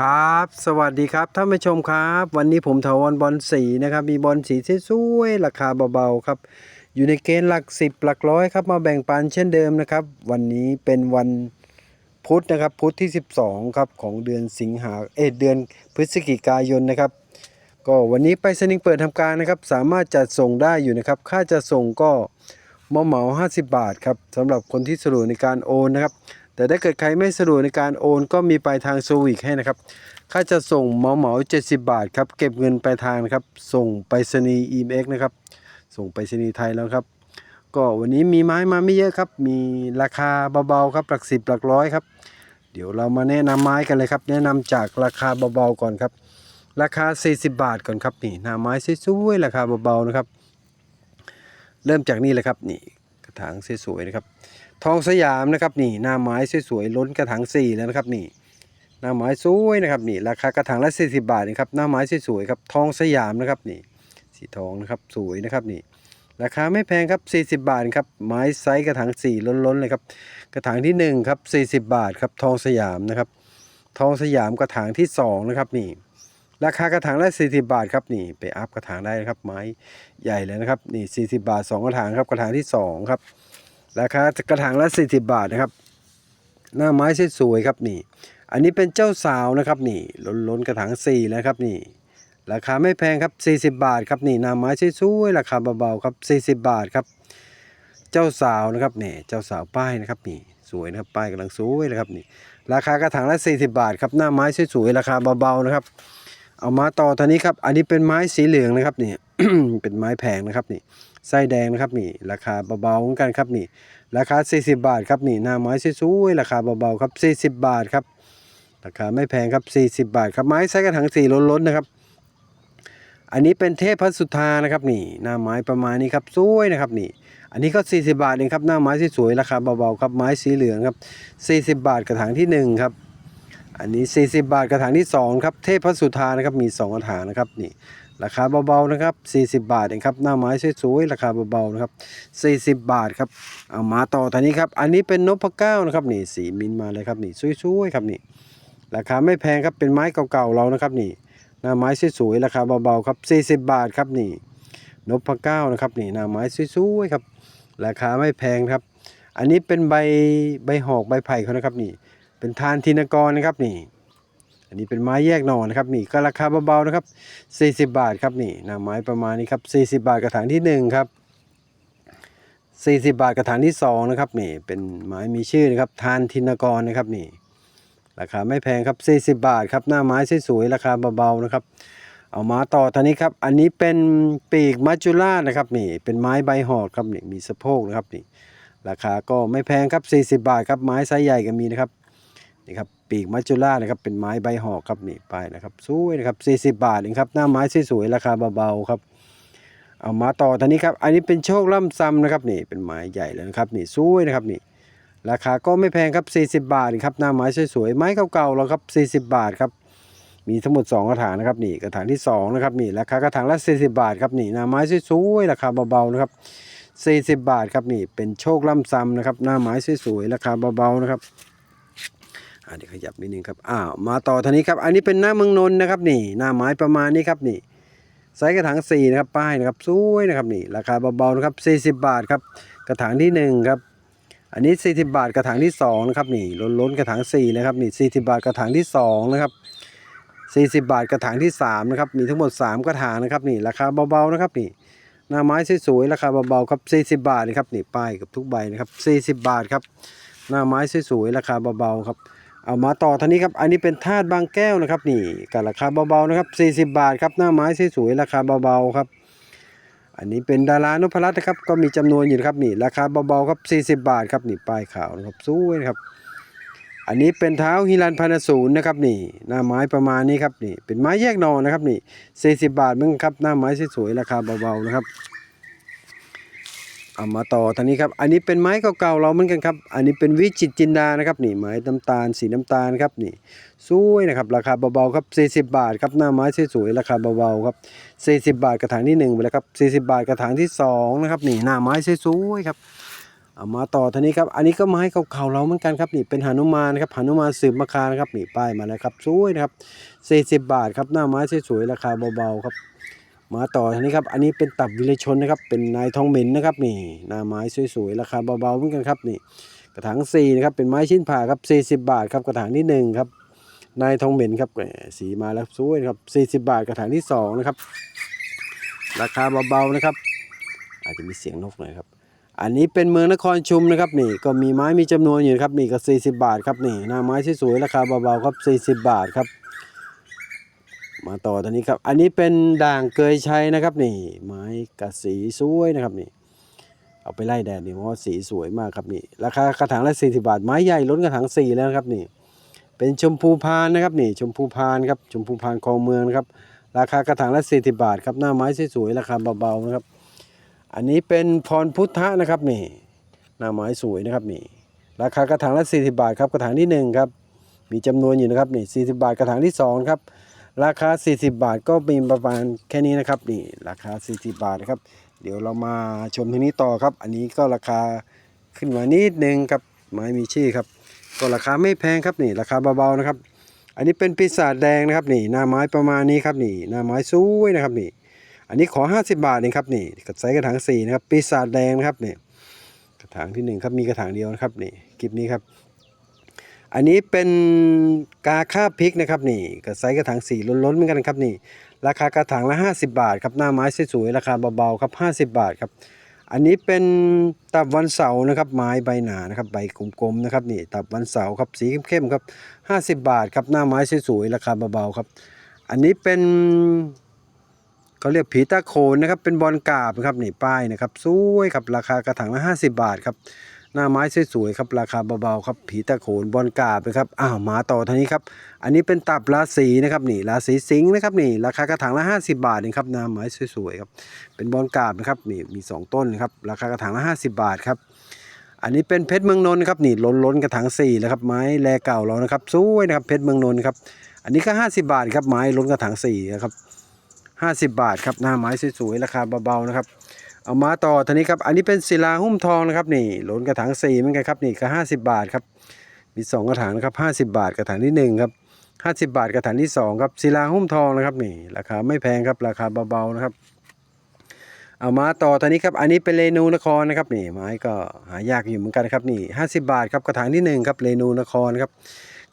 ครับ สวัสดีครับท่านผู้ชมครับ วันนี้ผมถาวรบอลสีนะครับ มีบอลสีสวยๆราคาเบาๆครับ อยู่ในเกณฑ์หลักสิบหลักร้อยครับ มาแบ่งปันเช่นเดิมนะครับ วันนี้เป็นวันพุธนะครับ พุธที่ 12ครับของเดือนสิงหาเอเดือนพฤศจิกายนนะครับ ก็วันนี้ไปสนิงเปิดทำการนะครับ สามารถจัดส่งได้อยู่นะครับ ค่าจัดส่งก็เหมาเหมา 50 บาทครับสำหรับคนที่สะดวกในการโอนนะครับ แต่ถ้าเกิดใครไม่สะดวกในการโอนก็มีปลายทางสวิกให้นะครับ ค่าจะส่งเหมาเหมา70บาทครับ เก็บเงินปลายทางนะครับ ส่งไปรษณีย์ EMX นะครับ ส่งไปรษณีย์ไทยแล้วครับ ก็วันนี้มีไม้มาไม่เยอะครับ มีราคาเบาๆครับหลักสิบหลักร้อยครับ เดี๋ยวเรามาแนะนำไม้กันเลยครับ แนะนำจากราคาเบาๆก่อนครับ ราคา 40 บาทก่อนครับนี่หน้าไม้สวยๆราคาเบาๆนะครับ เริ่มจากนี่เลยครับนี่กระถางสวยๆนะครับ ทองสยามนะครับนี่หน้าไม้สวยๆล้นกระถางสี่แล้วนะครับนี่หน้าไม้สวยนะครับนี่ราคากระถางละ40 บาทนะครับหน้าไม้สวยๆครับทองสยามนะครับนี่สีทองนะครับสวยนะครับนี่ราคาไม่แพงครับ 40 บาทครับไม้ไซส์กระถางสี่ล้นๆเลยครับกระถางที่หนึ่งครับ40 บาทครับทองสยามนะครับทองสยามกระถางที่สองนะครับนี่ราคากระถางละ40 บาทครับนี่ไปอัพกระถางได้นะครับไม้ใหญ่เลยนะครับนี่40 บาทสองกระถางครับกระถางที่สองครับ ราคากระถางละ 40 บาทนะครับ หน้าไม้สวยๆครับนี่ อันนี้เป็นเจ้าสาวนะครับนี่ล้นๆกระถาง4แล้วครับนี่ ราคาไม่แพงครับ 40 บาทครับนี่หน้าไม้สวยๆราคาเบาๆครับ40 บาทครับ เจ้าสาวนะครับนี่เจ้าสาวป้ายนะครับนี่สวยนะครับป้ายกำลังสวยเลยครับนี่ ราคากระถางละ 40 บาทครับหน้าไม้สวยๆราคาเบาๆนะครับ เอามาต่อตอนนี้ครับ อันนี้เป็นไม้สีเหลืองนะครับนี่เป็นไม้แพงนะครับนี่ ไส้แดงนะครับนี่ราคาเบาๆเหมือนกันครับนี่ ราคา 40 บาทครับนี่หน้าไม้สวยๆราคาเบาๆครับ40 บาทครับราคาไม่แพงครับ 40 บาทครับไม้ไส้กระถางสีล้นๆนะครับ อันนี้เป็นเทพพัสุธานะครับนี่หน้าไม้ประมาณนี้ครับสวยนะครับนี่ อันนี้ก็ 40 บาทเองครับหน้าไม้สวยๆราคาเบาๆครับไม้สีเหลืองครับ 40 บาทกระถางที่หนึ่งครับอันนี้ 40 บาทกระถางที่สองครับเทพพัสุธานะครับมีสองกระถางนะครับนี่ ราคาเบาๆนะครับ 40 บาทเองครับหน้าไม้สวยๆราคาเบาๆนะครับ40 บาทครับเอามาต่อทางนี้ครับอันนี้เป็นนพเก้านะครับนี่สีมินมาเลยครับนี่สวยๆครับนี่ราคาไม่แพงครับเป็นไม้เก่าๆเรานะครับนี่หน้าไม้สวยๆราคาเบาๆครับ40 บาทครับนี่นพเก้านะครับนี่หน้าไม้สวยๆครับราคาไม่แพงครับ อันนี้เป็นใบใบหอกใบไผ่เขานะครับนี่เป็นทานทินกรนะครับนี่ อันนี้เป็นไม้แยกหน่อนะครับนี่ก็ราคาเบาๆนะครับ 40 บาทครับนี่หน้าไม้ประมาณนี้ครับ 40 บาทกระถางที่หนึ่งครับ40 บาทกระถางที่สองนะครับนี่เป็นไม้มีชื่อนะครับทานทินกรนะครับนี่ราคาไม่แพงครับ 40 บาทครับหน้าไม้สวยๆราคาเบาๆนะครับ เอามาต่อท่านี้ครับ อันนี้เป็นปีกมัจจุราชนะครับนี่เป็นไม้ใบหอกครับนี่มีสะโพกนะครับนี่ราคาก็ไม่แพงครับ 40 บาทครับไม้ไซส์ใหญ่ก็มีนะครับ นี่ครับปีกมัจจุราชนะครับเป็นไม้ใบหอกครับนี่ไปนะครับสวยนะครับ 40 บาทเองครับหน้าไม้สวยๆราคาเบาๆครับ เอามาต่อท่านี้ครับ อันนี้เป็นโชคล่ำซ้ำนะครับนี่เป็นไม้ใหญ่เลยนะครับนี่สวยนะครับนี่ราคาก็ไม่แพงครับ 40 บาทครับหน้าไม้สวยๆไม้เก่าๆแล้วครับ40 บาทครับมีทั้งหมด 2 กระถางนะครับนี่กระถางที่2นะครับนี่ราคากระถางละ 40 บาทครับนี่หน้าไม้สวยๆราคาเบาๆนะครับ40 บาทครับนี่เป็นโชคล่ำซ้ำนะครับหน้าไม้สวยๆราคาเบาๆนะครับ อ่าเดี๋ยวขยับนิดนึงครับอ้าวมาต่อทางนี้ครับ อันนี้เป็นหน้าเมืองนนท์นะครับนี่ หน้าไม้ประมาณนี้ครับนี่ไซส์กระถาง4นะครับป้ายนะครับสวยนะครับนี่ ราคาเบาๆนะครับ40บาทครับกระถางที่หนึ่งครับอันนี้40บาทกระถางที่2นะครับนี่ล้นๆกระถาง4นะครับนี่40บาทกระถางที่2นะครับ40บาทกระถางที่3นะครับมีทั้งหมด3กระถางนะครับนี่ราคาเบาๆนะครับนี่หน้าไม้สวยๆราคาเบาๆครับ40บาทนะครับนี่ป้ายกับทุกใบนะครับ40บาทครับหน้าไม้สวยๆราคาเบาๆครับ เอามาต่อท่านี้ครับ อันนี้เป็นธาตุบางแก้วนะครับนี่กับราคาเบาๆนะครับ40 บาทครับหน้าไม้สวยๆราคาเบาๆครับ อันนี้เป็นดารานพรัตน์นะครับก็มีจำนวนอยู่นะครับนี่ราคาเบาๆครับ40 บาทครับนี่ป้ายขาวนะครับสวยนะครับ อันนี้เป็นเท้าฮิรันพานาศูนย์นะครับนี่หน้าไม้ประมาณนี้ครับนี่เป็นไม้แยกนอนนะครับนี่40 บาทเหมึงครับหน้าไม้สวยๆราคาเบาๆนะครับ เอามาต่อทางนี้ครับ อันนี้เป็นไม้เก่าๆเราเหมือนกันครับ อันนี้เป็นวิจิตจินดานะครับนี่ไม้น้ำตาลสีน้ำตาลครับนี่สวยนะครับราคาเบาๆครับ40 บาทครับหน้าไม้สวยๆราคาเบาๆครับ40 บาทกระถางที่1ไปแล้วครับ40 บาทกระถางที่2นะครับนี่หน้าไม้สวยๆครับเอามาต่อทีนี้ครับ อันนี้ก็ไม้เก่าๆเราเหมือนกันครับนี่เป็นหนุมานครับหนุมานสืบมะคานะครับนี่ป้ายมาแล้วครับสวยนะครับ40 บาทครับหน้าไม้สวยๆราคาเบาๆครับ มาต่อทีนี้ครับ อันนี้เป็นตับวิเลชนนะครับ เป็นนายทองเหม็นนะครับนี่หน้าไม้สวยๆราคาเบาๆเหมือนกันครับนี่ กระถาง4นะครับเป็นไม้ชิ้นผ่าครับ40บาทครับกระถางที่หนึ่งครับนายทองเหม็นครับสีมาแล้วสวยครับ40บาทกระถางที่สองนะครับ ราคาเบาๆนะครับ อาจจะมีเสียงนกหน่อยครับอันนี้เป็นเมืองนครชุมนะครับนี่ก็มีไม้มีจำนวนอยู่นะครับนี่ก็40 บาทครับนี่หน้าไม้สวยๆราคาเบาๆครับ40 บาทครับ มาต่อตอนนี้ครับ อันนี้เป็นด่างเกยชัยนะครับนี่ ไม้กระสีสวยนะครับนี่ เอาไปไล่แดดนี่เพราะสีสวยมากครับนี่ ราคากระถางละ40บาท ไม้ใหญ่ล้นกระถาง4แล้วครับนี่ เป็นชมพูพานนะครับนี่ ชมพูพานครับ ชมพูพานคลองเมืองนะครับ ราคากระถางละ40บาทครับ หน้าไม้สวยๆราคาเบาๆนะครับ อันนี้เป็นพรพุทธะนะครับนี่ หน้าไม้สวยนะครับนี่ ราคากระถางละ40บาทครับ กระถางที่หนึ่งครับ มีจำนวนอยู่นะครับนี่40บาท กระถางที่สองครับ ราคา 40 บาทก็มีประมาณแค่นี้นะครับนี่ราคา 40 บาทนะครับ เดี๋ยวเรามาชมทีนี้ต่อครับ อันนี้ก็ราคาขึ้นมานิดนึงครับไม้มีชื่อครับ ก็ราคาไม่แพงครับนี่ราคาเบาๆนะครับ อันนี้เป็นปีศาจแดงนะครับนี่หน้าไม้ประมาณนี้ครับนี่หน้าไม้สวยนะครับนี่ อันนี้ขอ 50 บาทเองครับนี่ไซส์กระถาง4นะครับปีศาจแดงนะครับนี่กระถางที่หนึ่งครับมีกระถางเดียวนะครับนี่คลิปนี้ครับ อันนี้เป็นกาค่าพริกนะครับนี่กับไซส์กระถางสี่ล้นๆเหมือนกันครับนี่ ราคากระถางละ 50 บาทครับหน้าไม้สวยๆราคาเบาๆครับ 50 บาทครับอันนี้เป็นตับวันเสาร์นะครับไม้ใบหนานะครับใบกลมๆนะครับนี่ตับวันเสาร์ครับสีเข้มๆครับ50 บาทครับหน้าไม้สวยๆราคาเบาๆครับ อันนี้เป็นเขาเรียกผีตาโขนนะครับเป็นบอลกาบนะครับนี่ป้ายนะครับสวยครับราคากระถางละ 50 บาทครับ หน้าไม้สวยๆครับราคาเบาๆครับผีตาโขนบอลกาบนะครับอ้าวมาต่อทานี้ครับอันนี้เป็นตับราศีนะครับนี่ราศีสิงห์นะครับนี่ราคากระถางละ 50 บาทเองครับหน้าไม้สวยๆครับเป็นบอลกาบนะครับนี่มี 2 ต้นนะครับราคากระถางละ 50 บาทครับอันนี้เป็นเพชรเมืองนนท์ครับนี่ล้นล้นกระถาง4แล้วครับไม้แลเก่าเรานะครับสวยนะครับเพชรเมืองนนท์ครับอันนี้ก็50 บาทครับไม้ล้นกระถาง4นะครับ50 บาทครับหน้าไม้สวยๆราคาเบาๆนะครับ เอามาต่อทีนี้ครับ อันนี้เป็นศิลาหุ้มทองนะครับนี่หลนกระถาง4เหมือนกันครับนี่ก็50บาทครับ มีสองกระถางนะครับ50บาทกระถางที่หนึ่งครับ50บาทกระถางที่สองครับศิลาหุ้มทองนะครับนี่ราคาไม่แพงครับราคาเบาๆนะครับ เอามาต่อตอนนี้ครับ อันนี้เป็นเรนูนครนะครับนี่ไม้ก็หายากอยู่เหมือนกันครับนี่50บาทครับกระถางที่หนึ่งครับเรนูนครครับ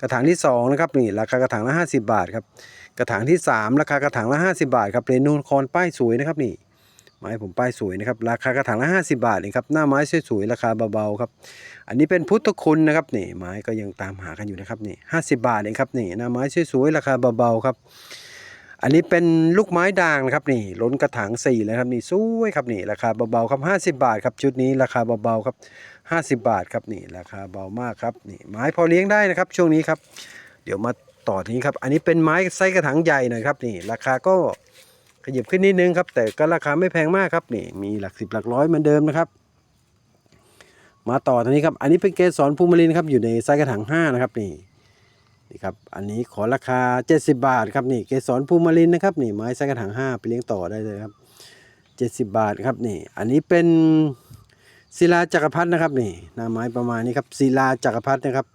กระถางที่สองนะครับนี่ราคากระถางละ50บาทครับกระถางที่สามราคากระถางละ50บาทครับเรนูนครป้ายสวยนะครับนี่ ไม้ผมป้ายสวยนะครับราคากระถางละ50 บาทเองครับหน้าไม้สวยๆราคาเบาๆครับ อันนี้เป็นพุทธคุณนะครับนี่ไม้ก็ยังตามหากันอยู่นะครับนี่50บาทเองครับนี่หน้าไม้สวยๆราคาเบาๆครับ อันนี้เป็นลูกไม้ด่างนะครับนี่ล้นกระถางสี่แล้วครับนี่สวยครับนี่ราคาเบาๆครับ50บาทครับชุดนี้ราคาเบาๆครับ50บาทครับนี่ราคาเบามากครับนี่ไม้พอเลี้ยงได้นะครับ ช่วงนี้ครับ เดี๋ยวมาต่อทีนี้ครับ อันนี้เป็นไม้ไซส์กระถางใหญ่หน่อยครับนี่ราคาก็ ขยับขึ้นนิดนึงครับ แต่ก็ราคาไม่แพงมากครับนี่มีหลักสิบหลักร้อยเหมือนเดิมนะครับ มาต่อทีนี้ครับ อันนี้เป็นเกสรภูมิลินครับอยู่ในไซส์กระถาง5นะครับนี่นี่ครับอันนี้ขอราคา 70 บาทครับนี่เกสรภูมิลินนะครับนี่ไม้ไซส์กระถาง5ไปเลี้ยงต่อได้เลยครับ 70 บาทครับนี่ อันนี้เป็นศิลาจักรพรรดินะครับนี่หน้าไม้ประมาณนี้ครับศิลาจักรพรรดินะครับ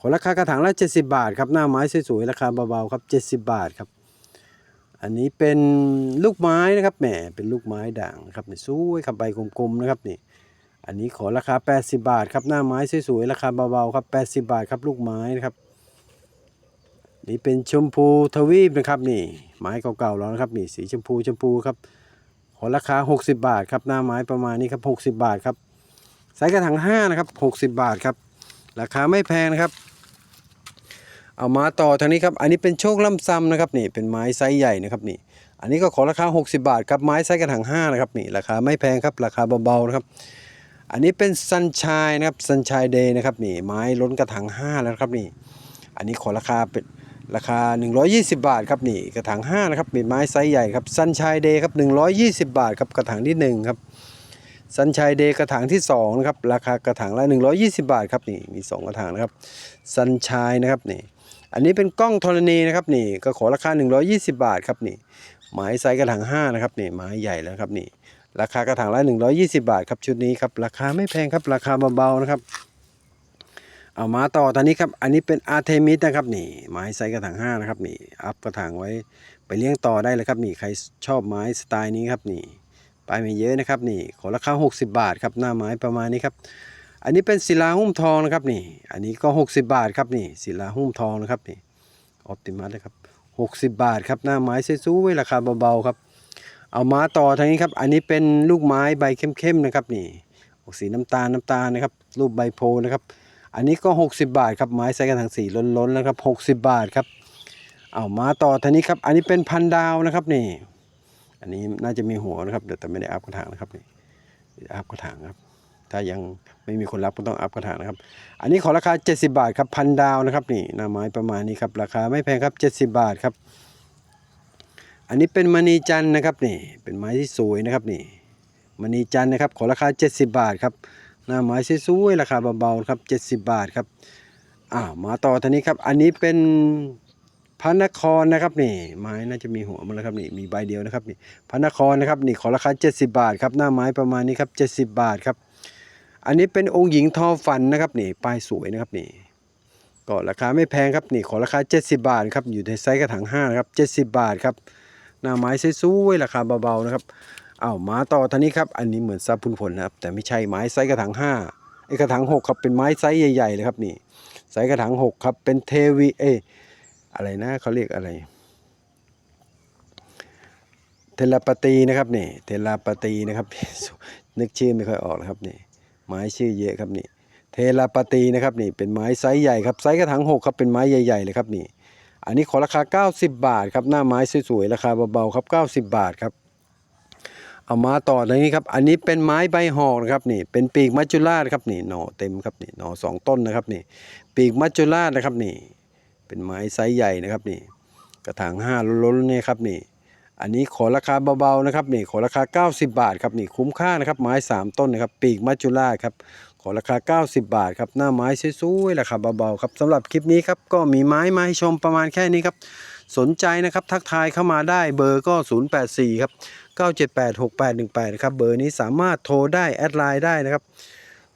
ขอราคา กระถางละ 70 บาทครับหน้าไม้สวยๆราคาเบาๆครับ 70 บาทครับ อันนี้เป็นลูกไม้นะครับแหมเป็นลูกไม้ด่างครับนี่สวยครับใบกลมๆนะครับนี่ อันนี้ขอราคา 80 บาทครับหน้าไม้สวยๆราคาเบาๆครับ 80 บาทครับลูกไม้นะครับ นี่เป็นชมพูทวีปนะครับนี่ ไม้เก่าๆแล้วนะครับนี่สีชมพูชมพูครับ ขอราคา 60 บาทครับหน้าไม้ประมาณนี้ครับ60 บาทครับไซส์กระถาง5นะครับ60 บาทครับราคาไม่แพงนะครับ เอามาต่อทางนี้ครับ อันนี้เป็นโชคล่ำซ้ำนะครับนี่เป็นไม้ไซส์ใหญ่นะครับนี่ อันนี้ก็ขอราคา 60 บาทครับไม้ไซส์กระถาง5นะครับนี่ราคาไม่แพงครับราคาเบาๆนะครับ อันนี้เป็นซันชายนะครับซันชายเดย์นะครับนี่ไม้ล้นกระถาง5แล้วครับนี่ อันนี้ขอราคาเป็นราคา 120 บาทครับนี่กระถาง5นะครับเป็นไม้ไซส์ใหญ่ครับซันชายเดย์ครับ120 บาทครับกระถางที่หนึ่งครับซันชายเดย์กระถางที่สองนะครับราคา กระถางละ 120 บาทครับนี่มีสองกระถางนะครับซันชายนะครับนี่ อันนี้เป็นกล้องธรณีนะครับนี่ก็ขอราคา 120 บาทครับนี่ไม้ไซส์กระถาง5นะครับนี่ไม้ใหญ่แล้วครับนี่ ราคากระถางละ 120 บาทครับชุดนี้ครับราคาไม่แพงครับราคาเบาๆนะครับเอามาต่อตอนนี้ครับอันนี้เป็นอาร์เทมิสนะครับนี่ไม้ไซส์กระถาง5นะครับนี่อัพกระถางไว้ไปเลี้ยงต่อได้เลยครับนี่ใครชอบไม้สไตล์นี้ครับนี่ไปไม่เยอะนะครับนี่ขอราคา 60 บาทครับหน้าไม้ประมาณนี้ครับ อันนี้เป็นศิลาหุ้มทองนะครับนี่ อันนี้ก็ 60 บาทครับนี่ศิลาหุ้มทองนะครับนี่ออปติมัสนะครับ60 บาทครับหน้าไม้สวยๆราคาเบาๆครับ เอามาต่อทางนี้ครับ อันนี้เป็นลูกไม้ใบเข้มๆนะครับนี่ออกสีน้ำตาลน้ำตาลนะครับ รูปใบโพนะครับ อันนี้ก็ 60 บาทครับไม้ไซส์กระถางสีล้นๆแล้วครับ 60 บาทครับ เอามาต่อทางนี้ครับ อันนี้เป็นพันดาวนะครับนี่ อันนี้น่าจะมีหัวนะครับเดี๋ยวแต่ไม่ได้อัพกระถางนะครับนี่อัพกระถางครับ ถ้ายังไม่มีคนรับก็ต้องอัพกระถางนะครับ อันนี้ขอราคา 70 บาทครับพันดาวนะครับนี่หน้าไม้ประมาณนี้ครับราคาไม่แพงครับ 70 บาทครับ อันนี้เป็นมณีจันนะครับนี่เป็นไม้ที่สวยนะครับนี่มณีจันนะครับขอราคา 70 บาทครับหน้าไม้สวยๆราคาเบาๆครับ70 บาทครับอ้ามาต่อท่านี้ครับ อันนี้เป็นพระนครนะครับนี่ไม้น่าจะมีหัวมันแล้วครับนี่มีใบเดียวนะครับนี่พระนครนะครับนี่ขอราคา 70 บาทครับหน้าไม้ประมาณนี้ครับ70 บาทครับ อันนี้เป็นองค์หญิงทอฝันนะครับนี่ป้ายสวยนะครับนี่ก็ราคาไม่แพงครับนี่ขอราคา 70 บาทครับอยู่ในไซส์กระถาง5นะครับ70 บาทครับหน้าไม้สวยๆราคาเบาๆนะครับอ้าวมาต่อท่านี้ครับอันนี้เหมือนซับพุนผลนะครับแต่ไม่ใช่ไม้ไซส์กระถาง5ไอ้กระถาง6ครับเป็นไม้ไซส์ใหญ่ๆเลยครับนี่ไซส์กระถาง6ครับเป็นเทวีเออะไรนะเขาเรียกอะไร เทลาปาตีนะครับนี่เทลาปาตีนะครับนึกชื่อไม่ค่อยออกนะครับนี่ ไม้ชื่อเยอะครับนี่ เทลาปาตีนะครับนี่เป็นไม้ไซส์ใหญ่ครับไซส์กระถาง6ครับเป็นไม้ใหญ่ๆเลยครับนี่ อันนี้ขอราคา 90 บาทครับหน้าไม้สวยๆราคาเบาๆครับ 90 บาทครับเอามาต่อเลยนี้ครับ อันนี้เป็นไม้ใบหอกนะครับนี่ เป็นปีกมัจจุราชครับนี่หน่อเต็มครับนี่หน่อสองต้นนะครับนี่ ปีกมัจจุราชนะครับนี่ เป็นไม้ไซส์ใหญ่นะครับนี่ กระถางห้าล้นๆเนี่ยครับนี่ อันนี้ขอราคาเบาๆนะครับนี่ขอราคา 90 บาทครับนี่คุ้มค่านะครับไม้สามต้นนะครับปีกมัจจุราชครับขอราคา 90 บาทครับหน้าไม้สวยๆราคาเบาๆครับสำหรับคลิปนี้ครับก็มีไม้มาให้ชมประมาณแค่นี้ครับสนใจนะครับทักทายเข้ามาได้เบอร์ก็ 084ครับ978 6818นะครับเบอร์นี้สามารถโทรได้แอดไลน์ได้นะครับ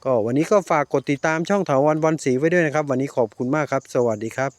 ก็วันนี้ก็ฝากกดติดตามช่องถาวรบอลสีไว้ด้วยนะครับ วันนี้ขอบคุณมากครับ สวัสดีครับ